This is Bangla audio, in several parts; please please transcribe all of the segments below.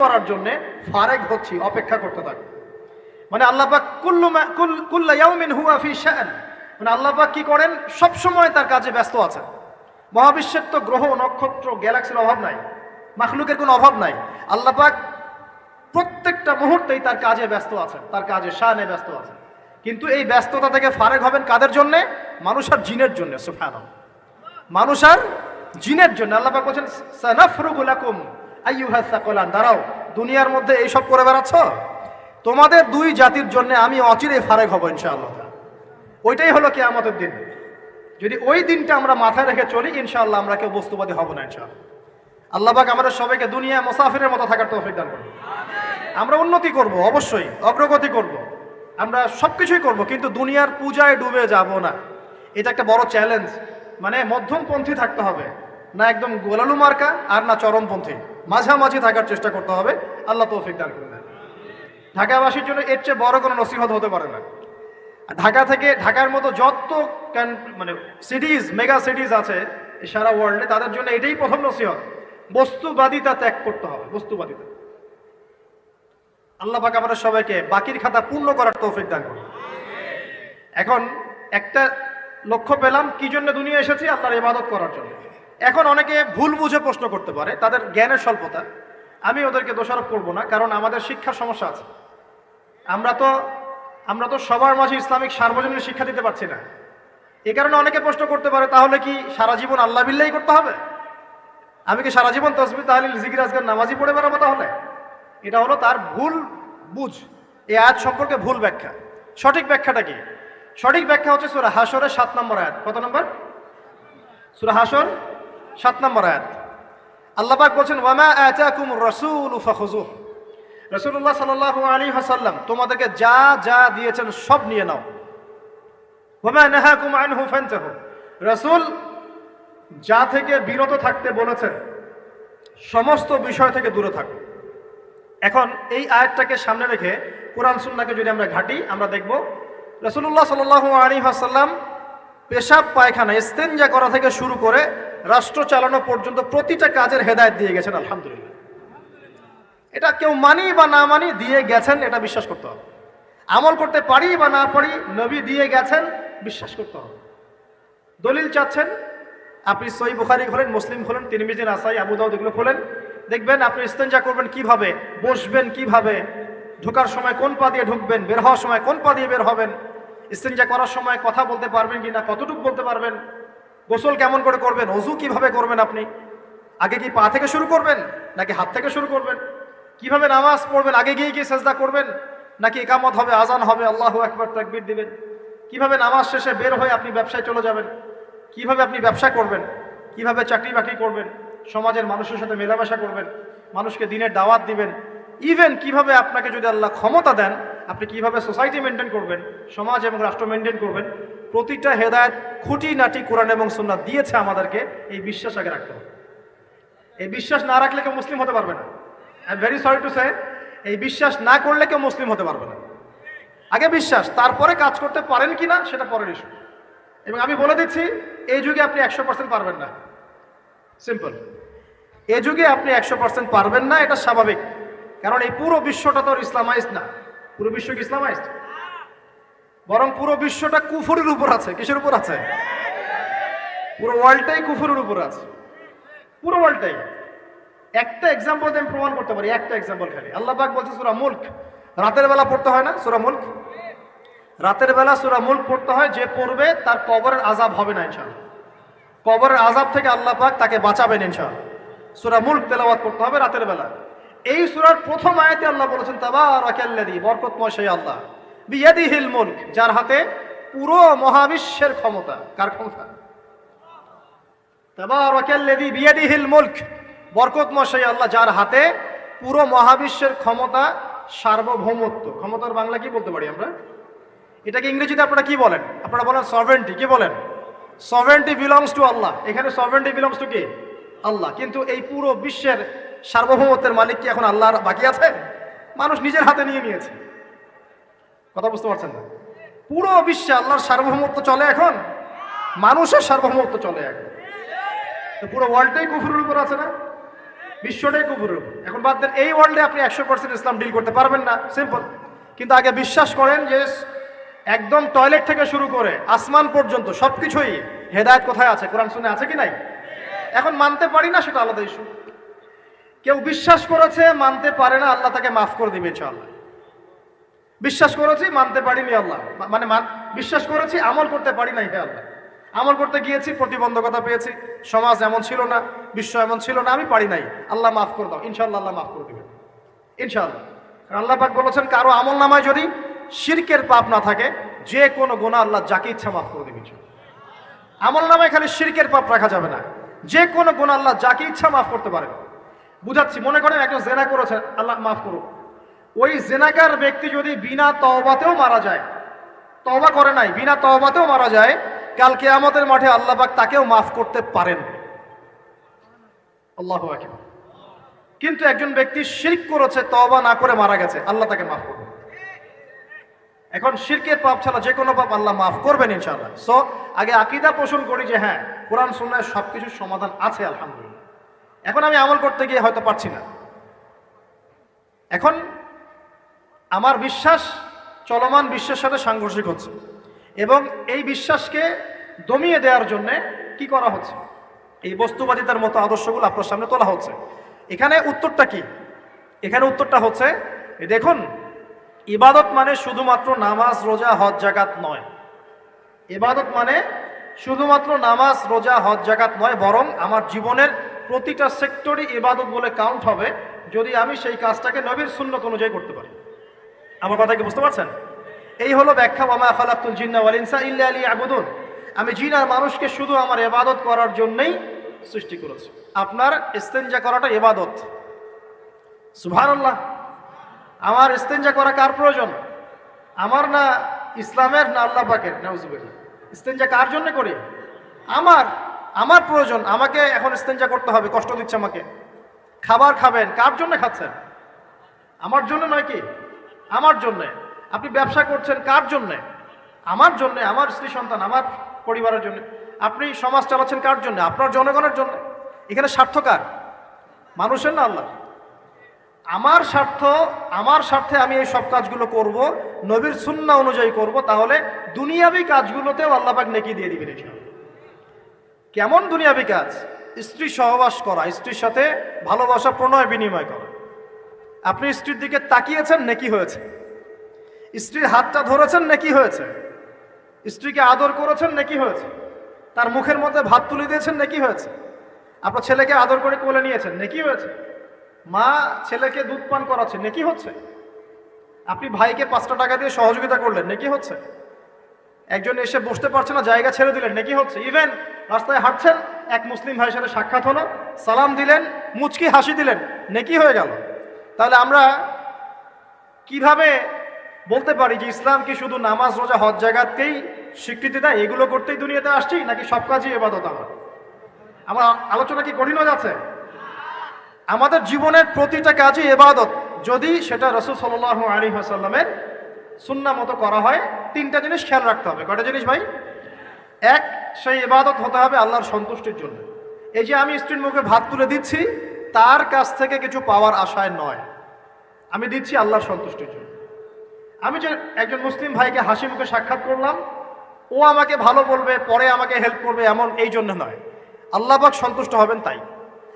করার জন্য ফারেক হচ্ছি, অপেক্ষা করতে থাকি মানে আল্লাহ পাক কুল্লু কুল্লা ইয়াউমিন হুয়া ফি শাআন মানে আল্লাহ পাক কি করেন? সব সময় তার কাজে ব্যস্ত আছেন। মহাবিশ্বের তো গ্রহ, নক্ষত্র, গ্যালাক্সির অভাব নাই। মাখলুকের কোনো অভাব নাই। আল্লাহ পাক প্রত্যেকটা মুহূর্তেই তার কাজে ব্যস্ত আছেন, তার কাজে শানে ব্যস্ত আছেন। কিন্তু এই ব্যস্ততা থেকে ফারেক হবেন কাদের জন্য? মানুষ আর জিনের জন্য সুফান মানুষ আর জিনের জন্য। আল্লাহ পাক বলছেন, সানাফরুগু দাঁড়াও, দুনিয়ার মধ্যে এইসব করে বেড়াচ্ছ? তোমাদের দুই জাতির জন্য আমি অচিরে ফারেক হব, ইনশাআল্লাহ। ওইটাই হলো কিয়ামতের দিন। যদি ওই দিনটা আমরা মাথায় রেখে চলি, ইনশাআল্লাহ আমরা কেউ বস্তুবাদী হব না, ইনশাআল্লাহ। আল্লাহ পাক আমাদের সবাইকে দুনিয়া মোসাফিরের মতো থাকার তৌফিক দান করুন। আমরা উন্নতি করব, অবশ্যই, অগ্রগতি করব। আমরা সব কিছুই করব, কিন্তু দুনিয়ার পূজায় ডুবে যাব না। এটা একটা বড় চ্যালেঞ্জ মানে মধ্যমপন্থী থাকতে হবে। না একদম গোলালু মার্কা আর না চরমপন্থী। মাঝামাঝি থাকার চেষ্টা করতে হবে। আল্লাহ তৌফিক দান করুন। ঢাকাবাসীর জন্য এর চেয়ে বড় কোনো নসিহত হতে পারে না। ঢাকা থেকে ঢাকার মতো যত মানে সিটিজ মেগা সিটিজ আছে সারা ওয়ার্ল্ডে তাদের জন্য এটাই প্রথম নসিহত। বস্তুবাদিতা ত্যাগ করতে হবে, বস্তুবাদিতা। আল্লাহ পাক আমাদের সবাইকে বাকির খাতা পূর্ণ করার তৌফিক দান করুন। এখন একটা লক্ষ্য পেলাম, কি জন্য দুনিয়া এসেছি? আল্লাহর ইবাদত করার জন্য। এখন অনেকে ভুল বুঝে প্রশ্ন করতে পারে, তাদের জ্ঞানের স্বল্পতা। আমি ওদেরকে দোষারোপ করব না, কারণ আমাদের শিক্ষার সমস্যা আছে। আমরা তো আমরা তো সবার মাঝে ইসলামিক সার্বজনীন শিক্ষা দিতে পারছি না। এ কারণে অনেকে প্রশ্ন করতে পারে, তাহলে কি সারা জীবন আল্লাহ বিল্লাই করতে হবে? আমি কি সারা জীবন তসবি, তাহলিল, জিকির আজকাল নামাজি পড়ে বেড়াবো তাহলে? এটা হলো তার ভুল বুঝ। এই আয়াত সম্পর্কে ভুল ব্যাখ্যা। সঠিক ব্যাখ্যাটা কি? সঠিক ব্যাখ্যা হচ্ছে সুরা হাসরের সাত নম্বর আয়াত। কত নম্বর? সুরা হাসর সাত নম্বর আয়াত। আল্লাহ পাক বলছেন, ওয়ামা আতাকুম রাসূল ফাখুযুহ। রাসূলুল্লাহ সাল্লাল্লাহু আলাইহি ওয়াসাল্লাম, তোমাদেরকে যা যা দিয়েছেন সব নিয়ে নাও। ওয়ামা নাহাকুম আনহু ফান্তাহু। রাসূল যা থেকে বিরত থাকতে বলেছেন, সমস্ত বিষয় থেকে দূরে থাকো। এখন এই আয়াতটাকে সামনে রেখে কোরআন সুন্নাকে যদি আমরা ঘাটি, আমরা দেখব রসুল্লাহ সাল আলী হাসাল্লাম পেশাব পায়খানা ইস্তেঞ্জা করা থেকে শুরু করে রাষ্ট্র চালানো পর্যন্ত প্রতিটা কাজের হেদায়ত দিয়ে গেছেন, আলহামদুলিল্লাহ। এটা কেউ মানি বা না মানি, দিয়ে গেছেন, এটা বিশ্বাস করতে হবে। আমল করতে পারি বা না পারি, নবী দিয়ে গেছেন, বিশ্বাস করতে হবে। দলিল চাচ্ছেন, আপনি সই বুখারি খোলেন, মুসলিম খোলেন তিরমিজিন আসাই আবু দাউদ এগুলো খোলেন। দেখবেন আপনি ইস্তেঞ্জা করবেন কীভাবে, বসবেন কীভাবে, ঢোকার সময় কোন পা দিয়ে ঢুকবেন, বের হওয়ার সময় কোন পা দিয়ে বের হবেন, ইস্তেঞ্জা করার সময় কথা বলতে পারবেন কি না কতটুকু বলতে পারবেন গোসল কেমন করে করবেন? অজু কীভাবে করবেন আপনি? আগে কি পা থেকে শুরু করবেন, নাকি হাত থেকে শুরু করবেন? কীভাবে নামাজ পড়বেন? আগে গিয়ে গিয়ে সেজদা করবেন? নাকি একামত হবে, আজান হবে? আল্লাহ একবার তাকবির দিবেন। কীভাবে নামাজ শেষে বের হয়ে আপনি ব্যবসায় চলে যাবেন? কীভাবে আপনি ব্যবসা করবেন? কীভাবে চাকরি বাকরি করবেন? সমাজের মানুষের সাথে মেলামেশা করবেন? মানুষকে দিনের দাওয়াত দিবেন? ইভেন কীভাবে আপনাকে যদি আল্লাহ ক্ষমতা দেন আপনি কীভাবে সোসাইটি মেনটেন করবেন, সমাজ এবং রাষ্ট্র মেনটেন করবেন, প্রতিটা হেদায়ত খুঁটি নাটি কোরআন এবং সুন্নাত দিয়েছে আমাদেরকে, এই বিশ্বাস আগে রাখতে হবে। এই বিশ্বাস না রাখলে কেউ মুসলিম হতে পারবে না। I very sorry to say এই বিশ্বাস না করলে কেউ মুসলিম হতে পারবে না। আগে বিশ্বাস, তারপরে কাজ করতে পারেন কি না সেটা পরের ইস্যু এবং আমি বলে দিচ্ছি, এই যুগে আপনি একশো পার্সেন্ট পারবেন না। সিম্পল এ যুগে আপনি একশো পার্সেন্ট পারবেন না, এটা স্বাভাবিক। কারণ এই পুরো বিশ্বটা তো ইসলামাইজ না। পুরো বিশ্ব কি ইসলামাইজড? বরং পুরো বিশ্বটা কুফুরের উপর আছে। কিসের উপর আছে? পুরো ওয়ার্ল্ডটাই কুফুরের উপর আছে। পুরো ওয়ার্ল্ডটাই। একটা এক্সাম্পল আমি প্রমাণ করতে পারি, একটা এক্সাম্পল খালি। আল্লাহ পাক বলছে, সুরা মুল্ক। রাতের বেলা পড়তে হয় না? সুরা মুল্ক? রাতের বেলা সুরা মুল্ক পড়তে হয়, যে পড়বে তার কবরের আজাব হবে না ইনশাআল্লাহ। কবরের আজাব থেকে আল্লাহ পাক তাকে বাঁচাবেন ইনশাআল্লাহ। সুরা মুল্ক তেলাওয়াত করতে হবে রাতের বেলা। এই সুরার প্রথম আয়াতে আল্লাহ বলেছেন, তাবারাকাল্লাযী বরকতময় সেই আল্লাহ, বিয়াদিহিল মুলক যার হাতে পুরো মহাবিশ্বের ক্ষমতা। কার ক্ষমতা? তাবারাকাল্লাযী বিয়াদিহিল মুলক বরকতময় সেই আল্লাহ, যার হাতে পুরো মহাবিশ্বের ক্ষমতা, সার্বভৌমত্ব। ক্ষমতার বাংলা কি বলতে পারি আমরা? এটাকে ইংরেজিতে আপনারা কি বলেন? আপনারা বলেন সভেন্টি কি বলেন? সভেন্টি বিলংস টু আল্লাহ। এখানে সভেন্টি বিলংস টু কি? আল্লাহ। কিন্তু এই পুরো বিশ্বের সার্বভৌমত্বের মালিক কি এখন আল্লাহর বাকি আছে? মানুষ নিজের হাতে নিয়ে নিয়েছে। কথা বুঝতে পারছেন না? পুরো বিশ্বে আল্লাহর সার্বভৌমত্ব চলে এখন? মানুষের সার্বভৌমত্ব চলে এখন। তো পুরো ওয়ার্ল্ডটাই কুফুরের উপর আছে না? বিশ্বটাই কুপুরের উপর। এখন বাদ দেন, এই ওয়ার্ল্ডে আপনি একশো পার্সেন্ট ইসলাম ডিল করতে পারবেন না। সিম্পল কিন্তু আগে বিশ্বাস করেন যে একদম টয়লেট থেকে শুরু করে আসমান পর্যন্ত সব কিছুই হেদায়ত কোথায় আছে? কোরআন শুনে আছে কি নাই? এখন মানতে পারি না সেটা আলাদা ইস্যু কেউ বিশ্বাস করেছে, মানতে পারে না, আল্লাহ তাকে মাফ করে দিবে ইনশাআল্লাহ। বিশ্বাস করেছি, মানতে পারিনি আল্লাহ। মানে বিশ্বাস করেছি, আমল করতে পারি নাই হে আল্লাহ। আমল করতে গিয়েছি, প্রতিবন্ধকতা পেয়েছি, সমাজ এমন ছিল না, বিশ্ব এমন ছিল না, আমি পারি নাই। আল্লাহ মাফ করে দাও, ইনশাআল্লাহ আল্লাহ মাফ করে দেবেন। ইনশাআল্লাহ। কারণ আল্লাহ পাক বলেছেন, কারও আমল নামায় যদি শিরকের পাপ না থাকে, যে কোনো গোনা আল্লাহ যাকে ইচ্ছা মাফ করে দেবে। আমল নামায় খালি শিরকের পাপ রাখা যাবে না। যে কোনো গুণ আল্লাহ যাকে ইচ্ছা মাফ করতে পারেন বুঝাচ্ছি, মনে করেন একজন জেনা করেছে, আল্লাহ মাফ করুক। ওই জেনাকার ব্যক্তি যদি বিনা তওবাতেও মারা যায়, তওবা করে নাই, বিনা তওবাতেও মারা যায়, কাল কেয়ামতের মাঠে আল্লাহ পাক তাকেও মাফ করতে পারেন। আল্লাহ কিন্তু একজন ব্যক্তি শিরক করেছে, তওবা না করে মারা গেছে, আল্লাহ তাকে মাফ করবে এখন শিরকের পাপ ছাড়া যে কোনো পাপ আল্লাহ মাফ করবেন ইনশাআল্লাহ। সো আগে আকিদা পোষণ করি যে হ্যাঁ কোরআন, সুন্নায় সব কিছুর সমাধান আছে, আলহামদুলিল্লাহ। এখন আমি আমল করতে গিয়ে হয়তো পারছি না। এখন আমার বিশ্বাস চলমান বিশ্বের সাথে সাংঘর্ষিক হচ্ছে এবং এই বিশ্বাসকে দমিয়ে দেওয়ার জন্যে কি করা হচ্ছে? এই বস্তুবাদিতার মতো আদর্শগুলো আপনার সামনে তোলা হচ্ছে। এখানে উত্তরটা কি? এখানে উত্তরটা হচ্ছে দেখুন, ইবাদত মানে শুধুমাত্র নামাজ, রোজা, হজ জাকাত নয়। ইবাদত মানে শুধুমাত্র নামাজ, রোজা, হজ জাকাত নয়, বরং আমার জীবনের প্রতিটা সেক্টরই ইবাদত বলে কাউন্ট হবে, যদি আমি সেই কাজটাকে নবীর সুন্নত অনুযায়ী করতে পারি। আমার কথা কি বুঝতে পারছেন? এই হলো ব্যাখ্যা ওয়ামা খালাকুল জিন্না ওয়াল ইনসা ইল্লা আলী আবুদুন আমি জিন আর মানুষকে শুধু আমার এবাদত করার জন্যই সৃষ্টি করেছি। আপনার ইস্তেঞ্জা করাটা ইবাদত। সুবহানাল্লাহ। আমার ইস্তেঞ্জা করা কার প্রয়োজন? আমার না ইসলামের, না আল্লাহ পাকের? নাউজুবিল্লাহ। ইস্তেঞ্জা কার জন্য করি? আমার। আমার প্রয়োজন, আমাকে এখন ইস্তেঞ্জা করতে হবে, কষ্ট দিচ্ছে আমাকে। খাবার খাবেন, কার জন্য খাচ্ছেন? আমার জন্য নয় কি? আমার জন্যে। আপনি ব্যবসা করছেন কার জন্যে? আমার জন্যে, আমার স্ত্রী সন্তান, আমার পরিবারের জন্য। আপনি সমাজ চালাচ্ছেন কার জন্য? আপনার জনগণের জন্য। এখানে স্বার্থ কার? মানুষের না আল্লাহ আমার স্বার্থ, আমার স্বার্থে আমি এই সব কাজগুলো করব, নবীর সুন্না অনুযায়ী করব, তাহলে দুনিয়াবি কাজগুলোতেও আল্লাপাক নেকি দিয়ে দিবেন ইনশাআল্লাহ। কেমন দুনিয়াবি কাজ স্ত্রী সহবাস করা, স্ত্রীর সাথে ভালোবাসা, প্রণয়, বিনিময় করা। আপনি স্ত্রীর দিকে তাকিয়েছেন, নেকি হয়েছে? স্ত্রীর হাতটা ধরেছেন, নেকি হয়েছে? স্ত্রীকে আদর করেছেন, নেকি হয়েছে? তার মুখের মধ্যে ভাত তুলে দিয়েছেন, নেকি হয়েছে? আপনার ছেলেকে আদর করে কোলে নিয়েছেন, নেকি হয়েছে? মা ছেলেকে দুধ পান করাচ্ছে, নেকি হচ্ছে? আপনি ভাইকে পাঁচটা টাকা দিয়ে সহযোগিতা করলেন, নেকি হচ্ছে? একজন এসে বসতে পারছে না, জায়গা ছেড়ে দিলেন। নাকি হচ্ছে? ইভেন রাস্তায় হাঁটছেন, এক মুসলিম ভাইয়ের সাথে সাক্ষাৎ হলো, সালাম দিলেন, মুচকি হাসি দিলেন, নেকি হয়ে গেল। তাহলে আমরা কীভাবে বলতে পারি যে ইসলাম কি শুধু নামাজ, রোজা, হজ জায়গাতেই স্বীকৃতি দেয়? এগুলো করতেই দুনিয়াতে আসছি, নাকি সব কাজই এবাদত আমার? আমার আলোচনা কি কঠিন হয়ে যাচ্ছে? আমাদের জীবনের প্রতিটা কাজই এবাদত। যদি সেটা রসুল সাল্লাহ আলী হাসাল্লামের সুন্না মতো করা হয়, তিনটা জিনিস খেয়াল রাখতে হবে। কটা জিনিস ভাই? এক, সেই ইবাদত হতে হবে আল্লাহর সন্তুষ্টির জন্য। এই যে আমি স্ত্রীর মুখে ভাত তুলে দিচ্ছি, তার কাছ থেকে কিছু পাওয়ার আশায় নয়। আমি দিচ্ছি আল্লাহর সন্তুষ্টির জন্য। আমি যে একজন মুসলিম ভাইকে হাসি মুখে সাক্ষাৎ করলাম, ও আমাকে ভালো বলবে, পরে আমাকে হেল্প করবে, এমন এই জন্য নয়। আল্লাহ পাক সন্তুষ্ট হবেন তাই।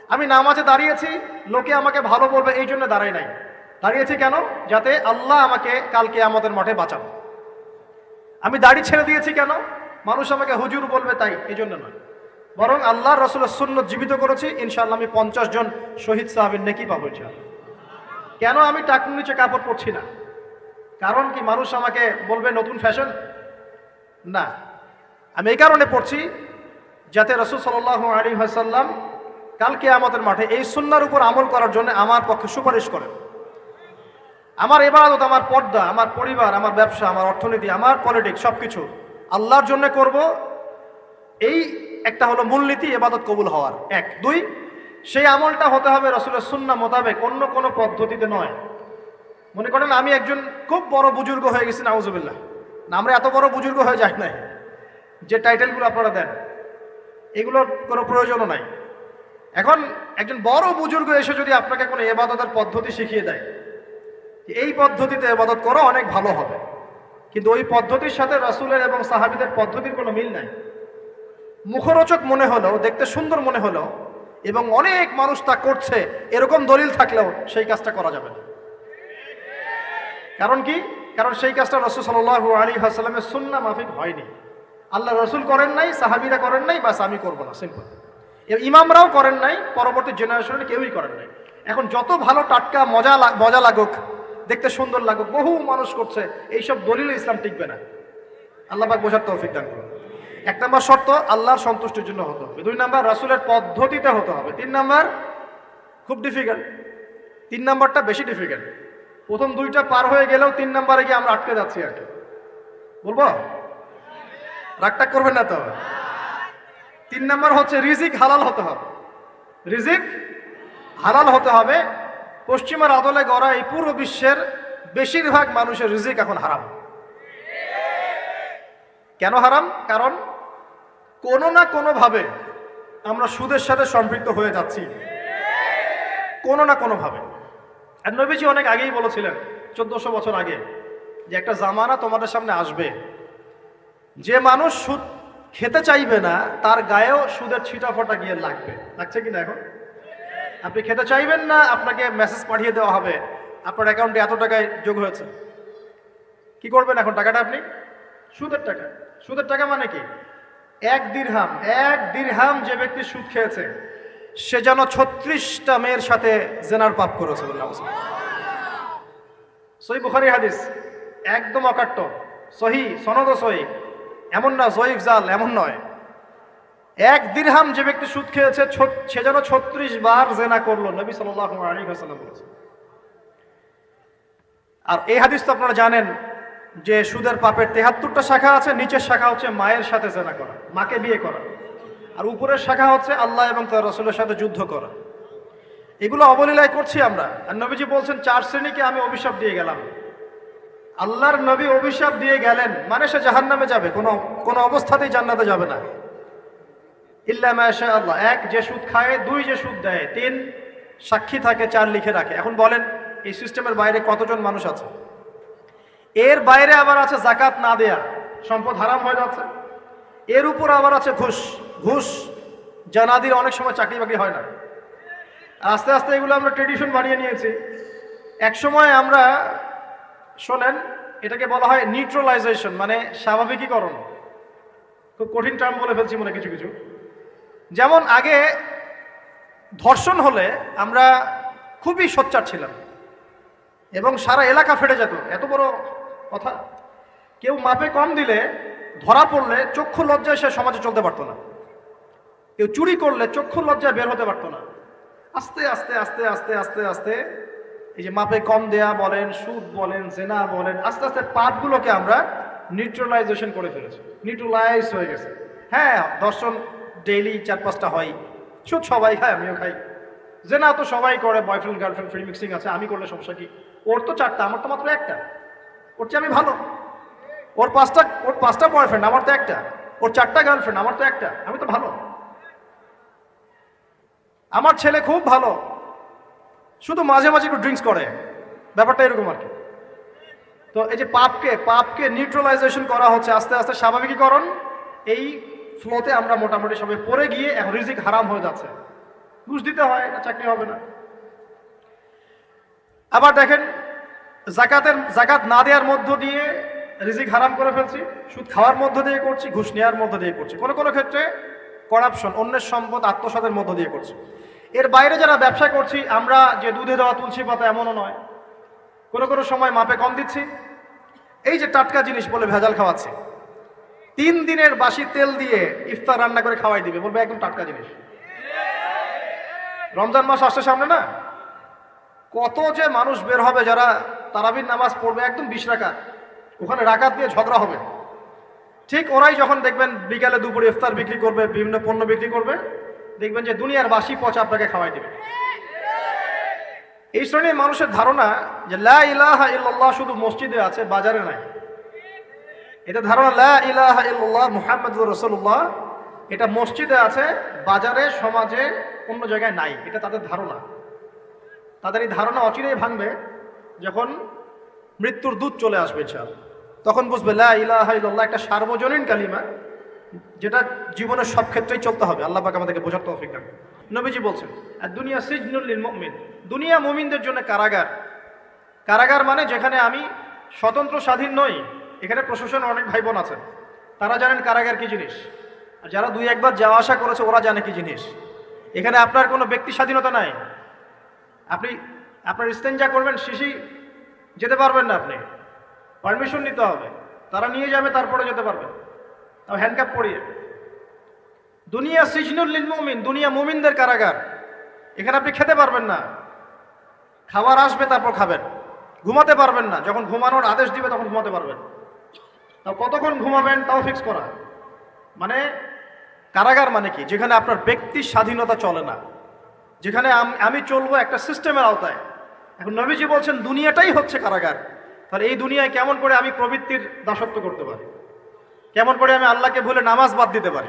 আমি নামাজে দাঁড়িয়েছি, লোকে আমাকে ভালো বলবে, এই জন্য দাঁড়াই নাই। দাঁড়িয়েছি কেন? যাতে আল্লাহ আমাকে কালকে আমাদের মাঠে বাঁচাবে আমি দাড়ি ছেড়ে দিয়েছি কেন? মানুষ আমাকে হুজুর বলবে তাই এই জন্য নয়। বরং আল্লাহ রসুলের সুন্নত জীবিত করেছি ইনশাল্লাহ আমি পঞ্চাশ জন শহীদ সাহাবের নেকি পাবো কেন আমি টাকুর নিচে কাপড় পরছি না? কারণ কি মানুষ আমাকে বলবে নতুন ফ্যাশন? না। আমি এই কারণে পড়ছি যাতে রসুল সাল্লাহ আলী হাসাল্লাম কালকে আমাদের মাঠে এই সুন্নার উপর আমল করার জন্য আমার পক্ষে সুপারিশ করেন। আমার এবাদত আমার পর্দা, আমার পরিবার, আমার ব্যবসা, আমার অর্থনীতি, আমার পলিটিক্স সব কিছু আল্লাহর জন্য করব। এই একটা হলো মূলনীতি এবাদত কবুল হওয়ার। এক। দুই, সেই আমলটা হতে হবে রসুলের সুন্না মোতাবেক, অন্য কোনো পদ্ধতিতে নয়। মনে করেন, আমি একজন খুব বড় বুজুর্গ হয়ে গেছি, নাউজুবিল্লাহ। না, আমরা এত বড় বুজুর্গ হয়ে যাই নাই। যে টাইটেলগুলো আপনারা দেন, এগুলোর কোনো প্রয়োজনও নাই। এখন একজন বড় বুজুর্গ এসে যদি আপনাকে কোনো এবাদতের পদ্ধতি শিখিয়ে দেয় এই পদ্ধতিতে এবাদত করো অনেক ভালো হবে। কিন্তু ওই পদ্ধতির সাথে রাসূলের এবং সাহাবিদের পদ্ধতির কোনো মিল নাই। মুখরোচক মনে হলো দেখতে সুন্দর মনে হলেও, এবং অনেক মানুষ তা করছে, এরকম দলিল থাকলেও সেই কাজটা করা যাবে না। কারণ কি? কারণ সেই কাজটা রসুল সাল্লাহ আলী হাসালামের সুন্না মাফিক হয়নি। আল্লাহ রসুল করেন নাই, সাহাবিরা করেন নাই, বাস আমি করব না, সিম্পল। ইমামরাও করেন নাই, পরবর্তী জেনারেশনে কেউই করেন নাই। এখন যত ভালো টাটকা, মজা মজা লাগুক দেখতে সুন্দর লাগুক, বহু মানুষ করছে, এইসব দলিল ইসলাম টিকবে না। আল্লাহ পাক বোঝার তৌফিক দান করুন। এক নম্বর শর্ত, আল্লাহর সন্তুষ্টির জন্য হতে হবে। দুই নম্বর, রাসূলের পদ্ধতিতে হতে হবে। তিন নম্বর, খুব ডিফিকাল্ট তিন নম্বরটা বেশি ডিফিকাল্ট প্রথম দুইটা পার হয়ে গেলেও তিন নম্বরে গিয়ে আমরা আটকে যাচ্ছি আর কি। বলব? রাগটা করবেন না তো? তিন নম্বর হচ্ছে, রিজিক হালাল হতে হবে। রিজিক হালাল হতে হবে। পশ্চিমের আদলে গড়া এই পুরো বিশ্বের বেশিরভাগ মানুষের রিজিক এখন হারাম। কেন হারাম? কারণ কোনো না কোনোভাবে আমরা সুদের সাথে সম্পৃক্ত হয়ে যাচ্ছি। কোনো না কোনোভাবে। আর নবীজি অনেক আগেই বলেছিলেন, চোদ্দশো বছর আগে, যে একটা জামানা তোমাদের সামনে আসবে। যে মানুষ সুদ খেতে চাইবে না, তার গায়েও সুদের ছিটাফোটা গিয়ে লাগবে। লাগছে কিনা এখন? আপনি খেতে চাইবেন না, আপনাকে মেসেজ পাঠিয়ে দেওয়া হবে। আপনার অ্যাকাউন্টে এত টাকায় যোগ হয়েছে। কি করবেন এখন? টাকাটা আপনি? সুদের টাকা। সুদের টাকা মানে কি? এক দিরহাম এক দিরহাম যে ব্যক্তি সুদ খেয়েছে, সে যেন ছত্রিশটা মেয়ের সাথে জেনার পাপ করেছে সহি বুখারি হাদিস, একদম অকাট্য। সহি সনদ সহি। এমন না, জয়ীফ জাল, এমন নয়। এক দিরহাম যে ব্যক্তি সুদ খেয়েছে সে যেন ছত্রিশ বার জেনা করল, নবী হাসাল্লাম বলেছে আর এই হাদিস তো আপনারা জানেন যে সুদের পাপের তেহাত্তরটা শাখা আছে, নিচের শাখা হচ্ছে মায়ের সাথে জেনা করা, মাকে বিয়ে করা। আর উপরের শাখা হচ্ছে আল্লাহ এবং তার রসুলের সাথে যুদ্ধ করা। এগুলো অবলীলায় করছি আমরা। আর নবীজি বলছেন, চার শ্রেণীকে আমি অভিশাপ দিয়ে গেলাম। আল্লাহর নবী অভিশাপ দিয়ে গেলেন মানে সে জাহান নামে যাবে, কোনো কোনো অবস্থাতেই জান্নাতে যাবে না। ইল্লা মাশা আল্লাহ। এক যে সুদ খায়, দুই যে সুদ দেয়, তিন সাক্ষী থাকে, চার লিখে রাখে। এখন বলেন, এই সিস্টেমের বাইরে কতজন মানুষ আছে? এর বাইরে আবার আছে জাকাত না দেয়া। সম্পদ হারাম হয়ে যাচ্ছে। এর উপর আবার আছে ঘুষ। ঘুষ জানাদির অনেক সময় চাকরি বাকরি হয় না। আস্তে আস্তে এগুলো আমরা ট্রেডিশন বানিয়ে নিয়েছি। এক সময় আমরা, শোনেন, এটাকে বলা হয় নিউট্রালাইজেশন মানে স্বাভাবিকীকরণ। খুব কঠিন টার্ম বলে ফেলছি মনে কিছু কিছু। যেমন আগে ধর্ষণ হলে আমরা খুবই সোচ্চার ছিলাম। এবং সারা এলাকা ফেটে যেত। এত বড় কথা। কেউ মাপে কম দিলে, ধরা পড়লে চক্ষু লজ্জায় সে সমাজে চলতে পারতো না। কেউ চুরি করলে চক্ষু লজ্জায় বের হতে পারতো না। আস্তে আস্তে আস্তে আস্তে আস্তে আস্তে এই যে মাপে কম দেয়া বলেন, সুদ বলেন, জেনা বলেন, আস্তে আস্তে পাপগুলোকে আমরা নিউট্রালাইজেশন করে ফেলেছি। নিউট্রালাইজ হয়ে গেছে। হ্যাঁ দর্শন ডেইলি চার পাঁচটা হয়। সুদ সবাই খায়, আমিও খাই। জেনা তো সবাই করে বয়ফ্রেন্ড গার্লফ্রেন্ড ফ্রি মিক্সিং আছে, আমি করলে সমস্যা কি? ওর তো চারটা, আমার তো মাত্র একটা। ওর চেয়ে আমি ভালো। ওর পাঁচটা ওর পাঁচটা বয়ফ্রেন্ড আমার তো একটা। ওর চারটা গার্লফ্রেন্ড আমার তো একটা। আমি তো ভালো। আমার ছেলে খুব ভালো। শুধু মাঝে মাঝে একটু ড্রিঙ্কস করে। ব্যাপারটা এরকম আর কি। তো এই যে পাপকে পাপকে নিউট্রালাইজেশন করা হচ্ছে, আস্তে আস্তে স্বাভাবিকীকরণ, এই ফ্লোতে আমরা মোটামুটি সবাই পড়ে গিয়ে এখন রিজিক হারাম হয়ে যাচ্ছে। ঘুষ দিতে হয় না চাকরি হবে না। আবার দেখেন, জাকাতের, জাকাত না দেওয়ার মধ্য দিয়ে রিজিক হারাম করে ফেলছি, সুদ খাওয়ার মধ্য দিয়ে করছি, ঘুষ নেওয়ার মধ্য দিয়ে করছি। কোনো কোনো ক্ষেত্রে করাপশন অন্যের সম্পদ, আত্মসাতের মধ্য দিয়ে করছি। এর বাইরে যারা ব্যবসা করছি, আমরা যে দুধে দেওয়া তুলসী পাতা এমনও নয়। কোনো কোনো সময় মাপে কম দিচ্ছি। এই যে টাটকা জিনিস বলে ভেজাল খাওয়াচ্ছি। তিন দিনের বাসি তেল দিয়ে ইফতার রান্না করে খাওয়াই দিবে। বলবে একদম টাটকা জিনিস। রমজান মাস আসছে সামনে না? কত যে মানুষ বের হবে যারা তারাবির নামাজ পড়বে একদম বিশ রাকাত। ওখানে রাকাত দিয়ে ঝগড়া হবে। ঠিক ওরাই যখন দেখবেন বিকালে দুপুরে ইফতার বিক্রি করবে, বিভিন্ন পণ্য বিক্রি করবে, দেখবেন যে দুনিয়ার বাসি পচা আপনাকে খাওয়াই দেবে। এই শ্রেণির মানুষের ধারণা যে লা ইলাহা ইল্লাল্লাহ শুধু মসজিদে আছে, বাজারে নাই। এটা ধারণা, লা এটা মসজিদে আছে, বাজারে, সমাজে অন্য জায়গায় নাই। এটা তাদের ধারণা। তাদের এই ধারণা অচিরেই ভাঙবে যখন মৃত্যুর দূত চলে আসবে, ইনশাআল্লাহ। তখন বুঝবে, লা একটা সার্বজনীন কালিমা, যেটা জীবনের সব ক্ষেত্রেই চলতে হবে। আল্লাহ পাক আমাদেরকে বোঝার তৌফিক দান। নবীজি বলছেন, আর দুনিয়া সিজনুল মুমিন। দুনিয়া মুমিনদের জন্য কারাগার। কারাগার মানে যেখানে আমি স্বতন্ত্র স্বাধীন নই এখানে প্রশাসন অনেক ভাই বোন আছেন তারা জানেন কারাগার কি জিনিস। আর যারা দুই একবার যাওয়া আসা করেছে, ওরা জানে কি জিনিস। এখানে আপনার কোনো ব্যক্তি স্বাধীনতা নাই। আপনি, আপনার ইস্তেঞ্জা করবেন শিশি যেতে পারবেন না আপনি। পারমিশন নিতে হবে। তারা নিয়ে যাবে, তারপরে যেতে পারবেন। তাও হ্যান্ডকাপ পরিয়ে। দুনিয়া সিজনুল লিল মুমিন, দুনিয়া মুমিনদের কারাগার। এখানে আপনি খেতে পারবেন না। খাবার আসবে, তারপর খাবেন। ঘুমাতে পারবেন না। যখন ঘুমানোর আদেশ দিবে, তখন ঘুমাতে পারবেন। তাও কতক্ষণ ঘুমাবেন তাও ফিক্স করা। মানে কারাগার মানে কি? যেখানে আপনার ব্যক্তি স্বাধীনতা চলে না। যেখানে আমি চলবো একটা সিস্টেমের আওতায়। এখন নবীজি বলছেন, দুনিয়াটাই হচ্ছে কারাগার। তাহলে এই দুনিয়ায় কেমন করে আমি প্রবৃত্তির দাসত্ব করতে পারি? কেমন করে আমি আল্লাহকে ভুলে নামাজ বাদ দিতে পারি?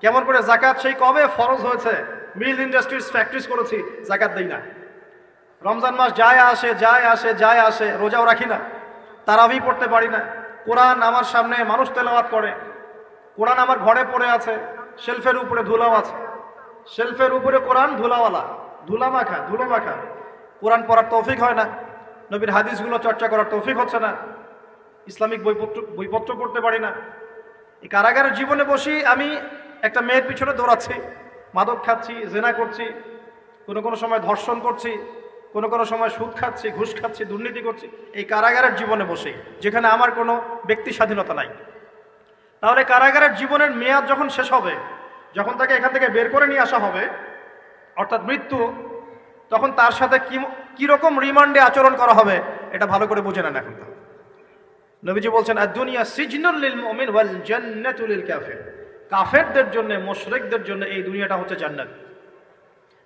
কেমন করে জাকাত সেই কবে ফরজ হয়েছে? মিল ইন্ডাস্ট্রিজ, ফ্যাক্টরিজ করেছি, জাকাত দেই না। রমজান মাস যায় আসে যায় আসে যায় আসে, রোজাও রাখি না। তারাবি পড়তে পারি না। কোরআন আমার সামনে মানুষ তেলাওয়াত করে। কোরআন আমার ঘরে পড়ে আছে, শেলফের উপরে ধুলাও আছে। শেলফের উপরে কোরআন ধুলাওয়ালা ধুলা মাখা ধুলো মাখা কোরআন পড়ার তৌফিক হয় না, নবীর হাদিসগুলো চর্চা করার তৌফিক হচ্ছে না, ইসলামিক বইপত্র বইপত্র পড়তে পারি না। এই কারাগারের জীবনে বসি আমি একটা মেয়ের পিছনে দৌড়াচ্ছি, মাদক খাচ্ছি, জেনা করছি, কোনো কোনো সময় ধর্ষণ করছি কোনো কোনো সময় সুদ খাচ্ছি, ঘুষ খাচ্ছি, দুর্নীতি করছি, এই কারাগারের জীবনে বসে, যেখানে আমার কোনো ব্যক্তি স্বাধীনতা নাই। তাহলে কারাগারের জীবনের মেয়াদ যখন শেষ হবে, যখন তাকে এখান থেকে বের করে নিয়ে আসা হবে, অর্থাৎ মৃত্যু, তখন তার সাথে কি, কীরকম রিমান্ডে আচরণ করা হবে, এটা ভালো করে বুঝে নেন এখন। নবীজি বলছেন আর দুনিয়া সিজনুল মুমিন ওয়াল জান্নাতুল কাফির। কাফেরদের জন্য, মুশরিকদের জন্য এই দুনিয়াটা হচ্ছে জান্নাত।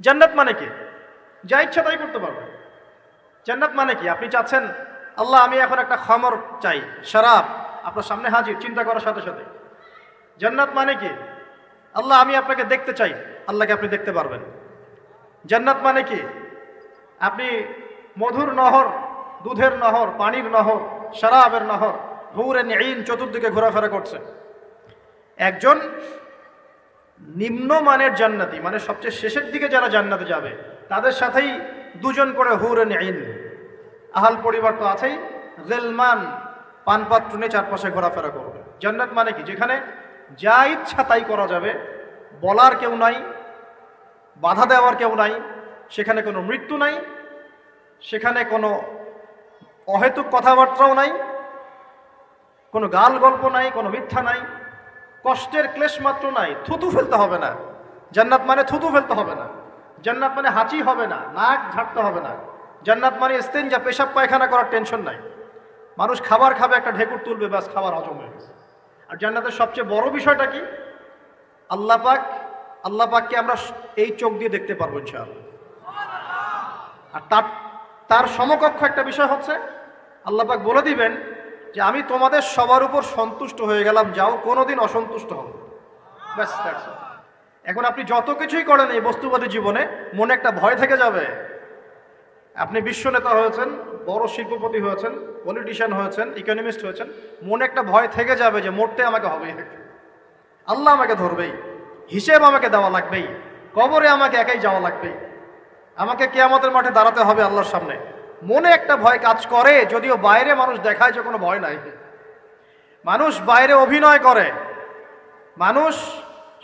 জান্নাত মানে কি? যা ইচ্ছা তাই করতে পারবে। জান্নাত মানে কি? আপনি চাচ্ছেন, আল্লাহ, আমি এখন একটা খমর চাই, শরাব। আপনার সামনে হাজির, চিন্তা করার সাথে সাথে। জান্নাত মানে কি? আল্লাহ, আমি আপনাকে দেখতে চাই, আল্লাহকে আপনি দেখতে পারবেন। জান্নাত মানে কি? আপনি মধুর নহর, দুধের নহর, পানির নহর, শরাবের নহর হুরে নেইন চতুর্দিকে ঘোরাফেরা করছে। একজন নিম্নমানের জান্নাতি মানে সবচেয়ে শেষের দিকে যারা জান্নাতে যাবে তাদের সাথেই দুজন করে হুরে নেইন আহাল পরিবার তো আছেই। গেলমান পানপাত্র নিয়ে চারপাশে ঘোরাফেরা করবে। জান্নাত মানে কি? যেখানে যা ইচ্ছা তাই করা যাবে। বলার কেউ নাই, বাধা দেওয়ার কেউ নাই, সেখানে কোনো মৃত্যু নাই, সেখানে কোনো অহেতুক কথাবার্তাও নাই, কোনো গাল গল্প নাই, কোনো মিথ্যা নাই, কষ্টের ক্লেশ মাত্র নাই। থুতু ফেলতে হবে না। জান্নাত মানে থুতু ফেলতে হবে না। জান্নাত মানে হাঁচি হবে না, নাক ঝাড়তে হবে না। জান্নাত মানে যা পেশাব পায়খানা করার টেনশন নাই। মানুষ খাবার খাবে, একটা ঢেকুর তুলবে, ব্যাস, খাবার হজম হয়ে গেছে। আর জান্নাতের সবচেয়ে বড় বিষয়টা কি? আল্লাহ পাক, আল্লাহ পাককে আমরা এই চোখ দিয়ে দেখতে পারব ইনশাআল্লাহ। আর তার তার সমকক্ষ একটা বিষয় হচ্ছে, আল্লাহ পাক বলে দিবেন যে আমি তোমাদের সবার উপর সন্তুষ্ট হয়ে গেলাম, যাও কোনোদিন অসন্তুষ্ট হব ব্যাস. এখন আপনি যত কিছুই করেন এই বস্তুবাদী জীবনে, মনে একটা ভয় থেকে যাবে। আপনি বিশ্ব নেতা হয়েছেন, বড় শিল্পপতি হয়েছেন পলিটিশিয়ান হয়েছেন ইকোনমিস্ট হয়েছেন, মনে একটা ভয় থেকে যাবে যে মরতে আমাকে হবে আল্লাহ আমাকে ধরবেই, হিসেব আমাকে দেওয়া লাগবেই, কবরে আমাকে একাই যাওয়া লাগবেই। আমাকে কেয়ামতের মাঠে দাঁড়াতে হবে আল্লাহর সামনে। মনে একটা ভয় কাজ করে, যদিও বাইরে মানুষ দেখায় যে কোনো ভয় নাই। মানুষ বাইরে অভিনয় করে। মানুষ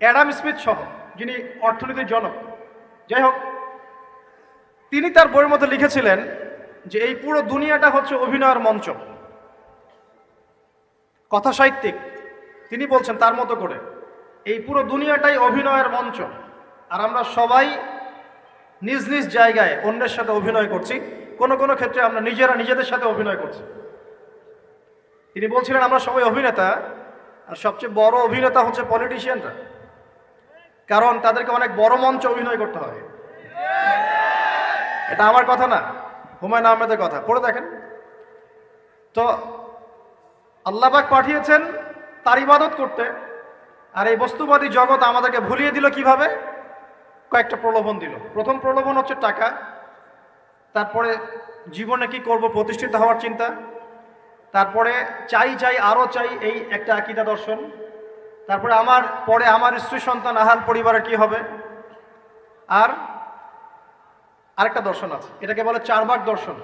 অ্যাডাম স্মিথ সহ যিনি অর্থনীতির জনক। যাই হোক, তিনি তার বইয়ের মধ্যে লিখেছিলেন যে এই পুরো দুনিয়াটা হচ্ছে অভিনয়ের মঞ্চ। কথা সাহিত্যিক, তিনি বলছেন তার মতো করে, এই পুরো দুনিয়াটাই অভিনয়ের মঞ্চ। আর আমরা সবাই নিজ নিজ জায়গায় অন্যের সাথে অভিনয় করছি। কোনো কোনো ক্ষেত্রে আমরা নিজেরা নিজেদের সাথে অভিনয় করছি। তিনি বলছিলেন, আমরা সবাই অভিনেতা, আর সবচেয়ে বড় অভিনেতা হচ্ছে পলিটিশিয়ানরা কারণ তাদেরকে অনেক বড় মঞ্চে অভিনয় করতে হয় এটা আমার কথা না, হুমায়ুন আহমেদের কথা। পড়ে দেখেন। তো আল্লাহবাক পাঠিয়েছেন তার ইবাদত করতে, আর এই বস্তুবাদী জগৎ আমাদেরকে ভুলিয়ে দিল কীভাবে? কয়েকটা প্রলোভন দিল। প্রথম প্রলোভন হচ্ছে টাকা। তারপরে জীবনে কি করব প্রতিষ্ঠিত হওয়ার চিন্তা। তারপরে চাই চাই, আরও চাই এই একটা আকিদা দর্শন। তারপরে আমার, পরে আমার স্ত্রী সন্তান আহাল পরিবারের কি হবে? আর আরেকটা দর্শন আছে, এটাকে বলে চারবাক দর্শন।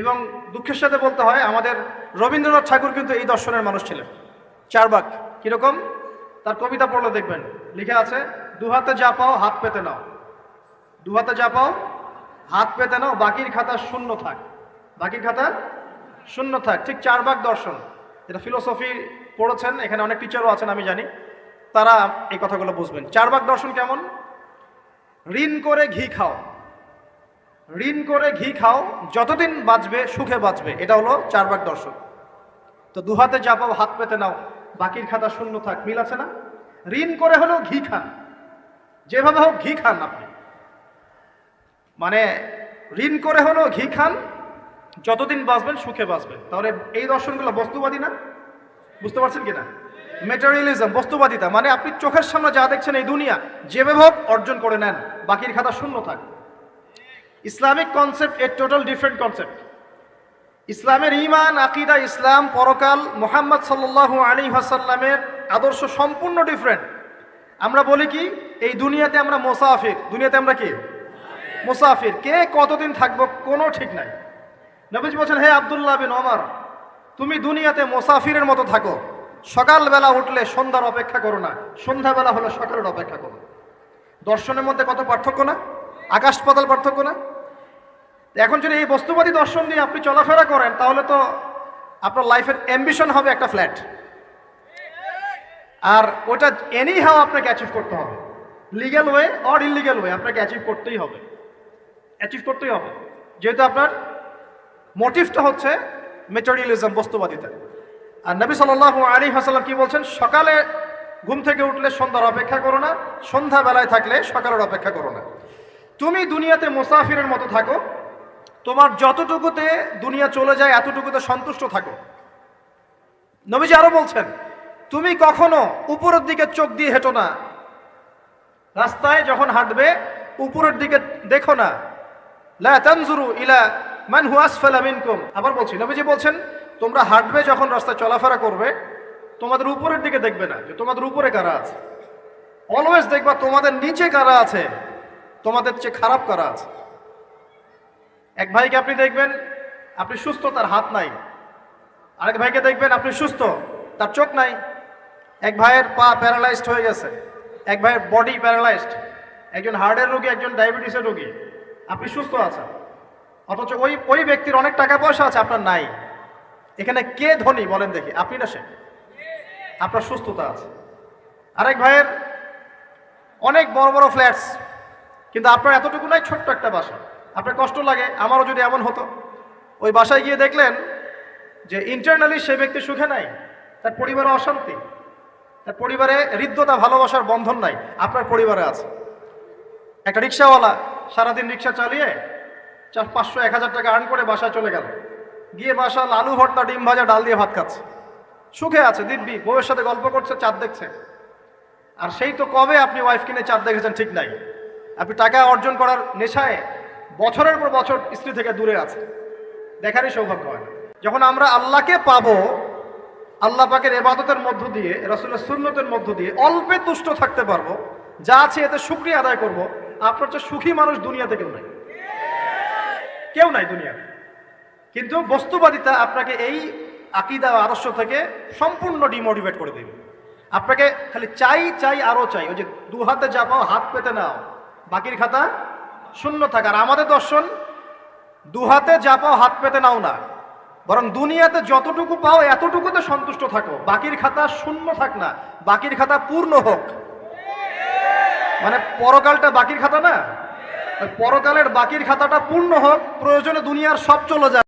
এবং দুঃখের সাথে বলতে হয়, আমাদের রবীন্দ্রনাথ ঠাকুর কিন্তু এই দর্শনের মানুষ ছিলেন। চারবাক, কীরকম? তার কবিতা পড়লে দেখবেন, লিখে আছে, দু হাতে যা পাও, হাত পেতে নাও। দু হাতে যা পাও, হাত পেতে নাও, বাকির খাতা শূন্য থাক। বাকির খাতা শূন্য থাক, ঠিক চারবাক দর্শন। যেটা ফিলোসফি পড়েছেন, এখানে অনেক টিচারও আছেন, আমি জানি। তারা এই কথাগুলো বুঝবেন। চারবাক দর্শন কেমন? ঋণ করে ঘি খাও। ঋণ করে ঘি খাও, যতদিন বাঁচবে, সুখে বাঁচবে। এটা হলো চার ভাগ দর্শন। তো দুহাতে যা পাও, হাত পেতে নাও। বাকির খাতা শূন্য থাক, মিল আছে না? ঋণ করে হলেও ঘি খান। যেভাবে হোক ঘি খান আপনি। মানে ঋণ করে হলেও ঘি খান, যতদিন বাঁচবেন, সুখে বাঁচবেন। তাহলে এই দর্শনগুলো বস্তুবাদী না? বুঝতে পারছেন কিনা? মেটেরিয়ালিজম বস্তুবাদিতা মানে আপনি চোখের সামনে যা দেখছেন এই দুনিয়া, যেভাবে হোক অর্জন করে নেন, বাকির খাতা শূন্য থাক। Islamic concept a total different concept ইসলামের ইমান আকিদা, ইসলাম, পরকাল, মোহাম্মদ সাল্লাল্লাহু আলী হাসাল্লামের আদর্শ সম্পূর্ণ ডিফারেন্ট আমরা বলি কি, এই দুনিয়াতে আমরা মোসাফির। দুনিয়াতে আমরা কি? মোসাফির। কে কতদিন থাকব কোনো ঠিক নাই। নবীজ বলছেন, হে আবদুল্লাহ বিন ওমর তুমি দুনিয়াতে মোসাফিরের মতো থাকো। সকালবেলা উঠলে সন্ধ্যার অপেক্ষা করো না। সন্ধ্যাবেলা হলে সকালের অপেক্ষা করো। দর্শনের মধ্যে কত পার্থক্য না? আকাশ পাতাল পার্থক্য না? এখন যদি এই বস্তুবাদী দর্শন নিয়ে আপনি চলাফেরা করেন, তাহলে তো আপনার লাইফের অ্যাম্বিশন হবে একটা ফ্ল্যাট আর ওটা এনি হাও আপনাকে অ্যাচিভ করতে হবে। Legal way or illegal way আপনাকে অ্যাচিভ করতেই হবে। অ্যাচিভ করতেই হবে। যেহেতু আপনার মোটিভটা হচ্ছে মেটেরিয়ালিজম বস্তুবাদিতা আর নবী সাল্লাহ আলী হাসাল্লাম কি বলছেন? সকালে ঘুম থেকে উঠলে সন্ধ্যার অপেক্ষা করো না, সন্ধ্যাবেলায় থাকলে সকালের অপেক্ষা করো না। তুমি দুনিয়াতে মুসাফিরের মতো থাকো, তোমার যতটুকুতে দুনিয়া চলে যায়, এতটুকুতে সন্তুষ্ট থাকো। নবীজি আরও বলছেন, তুমি কখনো উপরের দিকে চোখ দিয়ে হেঁটো না। রাস্তায় যখন হাঁটবে, উপরের দিকে দেখো না। লা তানজুরু ইলা মান হু আসফালা মিনকুম। আবার বলছি, নবীজি বলছেন, তোমরা হাঁটবে যখন রাস্তায় চলাফেরা করবে, তোমাদের উপরের দিকে দেখবে না যে তোমাদের উপরে কারা আছে। অলওয়েজ দেখবা তোমাদের নিচে কারা আছে, তোমাদের চেয়ে খারাপ কারা আছে। এক ভাইকে আপনি দেখবেন, আপনি সুস্থ, তার হাত নাই। আরেক ভাইকে দেখবেন, আপনি সুস্থ, তার চোখ নাই। এক ভাইয়ের পা প্যারালাইজড হয়ে গেছে। এক ভাইয়ের বডি প্যারালাইজড একজন হার্টের রোগী, একজন ডায়াবেটিসের রোগী। আপনি সুস্থ আছেন। অথচ ওই ওই ব্যক্তির অনেক টাকা পয়সা আছে, আপনার নাই। এখানে কে ধনী বলেন দেখি, আপনি না সে? আপনার সুস্থতা আছে। আরেক ভাইয়ের অনেক বড় বড় ফ্ল্যাটস, কিন্তু আপনার এতটুকু নাই, ছোট্ট একটা বাসা। আপনার কষ্ট লাগে, আমারও যদি এমন হতো। ওই বাসায় গিয়ে দেখলেন যে ইন্টারনালি সে ব্যক্তি সুখে নাই, তার পরিবারে অশান্তি, তার পরিবারে হৃদ্যতা, ভালোবাসার বন্ধন নাই, আপনার পরিবারে আছে। একটা রিক্সাওয়ালা সারাদিন রিক্সা চালিয়ে চার পাঁচশো, এক হাজার টাকা আর্ন করে বাসায় চলে গেল। গিয়ে বাসা লালু ভর্তা, ডিম ভাজা, ডাল দিয়ে ভাত খাচ্ছে। সুখে আছে, দিব্যি। বউয়ের সাথে গল্প করছে, চাঁদ দেখছে। আর সেই তো কবে আপনি ওয়াইফ কিনে চাঁদ দেখেছেন ঠিক নাই। আপনি টাকা অর্জন করার নেশায় বছরের পর বছর স্ত্রী থেকে দূরে আছে। দেখারই সৌভাগ্য হয় যখন আমরা আল্লাহকে পাবো, আল্লাহ পাকের এবাদতের মধ্য দিয়ে, রসুলের সুন্নতের মধ্য দিয়ে অল্পে তুষ্ট থাকতে পারব, যা আছে এতে সুক্রিয়া আদায় করব, আপনার চেয়ে সুখী মানুষ দুনিয়াতে কেউ নাই। কেউ নাই দুনিয়াতে কিন্তু বস্তুবাদিতা আপনাকে এই আকিদা আদর্শ থেকে সম্পূর্ণ ডিমোটিভেট করে দেবে। আপনাকে খালি চাই চাই আরও চাই। ওই যে দু হাতে যা পাও, হাত পেতে নাও। বাকির খাতা শূন্য থাক। আর আমাদের দর্শন, দু হাতে যা পাও, হাত পেতে নাও না। বরং দুনিয়াতে যতটুকু পাও, এতটুকুতে সন্তুষ্ট থাকো। বাকির খাতা শূন্য থাক না। বাকির খাতা পূর্ণ হোক। মানে পরকালটা বাকির খাতা না। পরকালের বাকির খাতাটা পূর্ণ হোক প্রয়োজনে দুনিয়ার সব চলে যাক